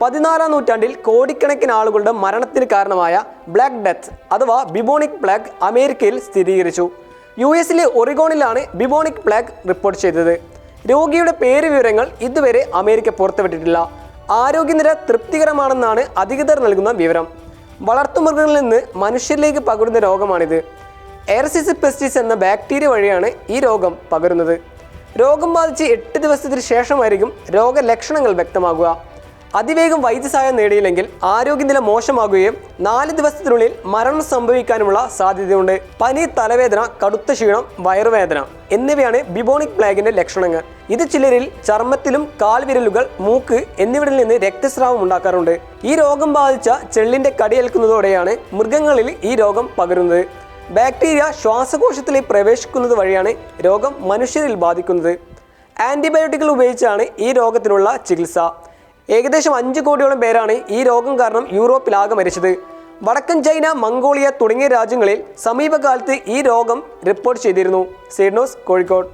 പതിനാലാം നൂറ്റാണ്ടിൽ കോടിക്കണക്കിന് ആളുകളുടെ മരണത്തിന് കാരണമായ ബ്ലാക്ക് ഡെത്ത് അഥവാ ബിബോണിക് പ്ലാഗ് അമേരിക്കയിൽ സ്ഥിരീകരിച്ചു. യു എസിലെ ഒറിഗോണിലാണ് ബിബോണിക് പ്ലാഗ് റിപ്പോർട്ട് ചെയ്തത്. രോഗിയുടെ പേര് വിവരങ്ങൾ ഇതുവരെ അമേരിക്ക പുറത്തുവിട്ടിട്ടില്ല. ആരോഗ്യനില തൃപ്തികരമാണെന്നാണ് അധികൃതർ നൽകുന്ന വിവരം. വളർത്തുമൃഗങ്ങളിൽ നിന്ന് മനുഷ്യരിലേക്ക് പകരുന്ന രോഗമാണിത്. എയർസിസ് പെസ്റ്റിസ് എന്ന ബാക്ടീരിയ വഴിയാണ് ഈ രോഗം പകരുന്നത്. രോഗം ബാധിച്ച് എട്ട് ദിവസത്തിന് ശേഷമായിരിക്കും രോഗലക്ഷണങ്ങൾ വ്യക്തമാകുക. അതിവേഗം വൈദ്യസഹായം നേടിയില്ലെങ്കിൽ ആരോഗ്യനില മോശമാകുകയും നാല് ദിവസത്തിനുള്ളിൽ മരണം സംഭവിക്കാനുമുള്ള സാധ്യതയുണ്ട്. പനി തലവേദന കടുത്ത ക്ഷീണം വയറുവേദന എന്നിവയാണ് ബിബോണിക് പ്ലേഗിന്റെ ലക്ഷണങ്ങൾ. ഇത് ചിലരിൽ ചർമ്മത്തിലും കാൽവിരലുകൾ മൂക്ക് എന്നിവിടങ്ങളിൽ നിന്ന് രക്തസ്രാവം ഉണ്ടാക്കാറുണ്ട്. ഈ രോഗം ബാധിച്ച ചെള്ളിന്റെ കടിയേൽക്കുന്നതോടെയാണ് മൃഗങ്ങളിൽ ഈ രോഗം പകരുന്നത്. ബാക്ടീരിയ ശ്വാസകോശത്തിൽ പ്രവേശിക്കുന്നത് വഴിയാണ് രോഗം മനുഷ്യരിൽ ബാധിക്കുന്നത്. ആന്റിബയോട്ടിക്കുകൾ ഉപയോഗിച്ചാണ് ഈ രോഗത്തിനുള്ള ചികിത്സ. ഏകദേശം അഞ്ച് കോടിയോളം പേരാണ് ഈ രോഗം കാരണം യൂറോപ്പിലാകെ മരിച്ചത്. വടക്കൻ ചൈന മംഗോളിയ തുടങ്ങിയ രാജ്യങ്ങളിൽ സമീപകാലത്ത് ഈ രോഗം റിപ്പോർട്ട് ചെയ്തിരുന്നു. സീഡ്നോസ് കോഴിക്കോട്.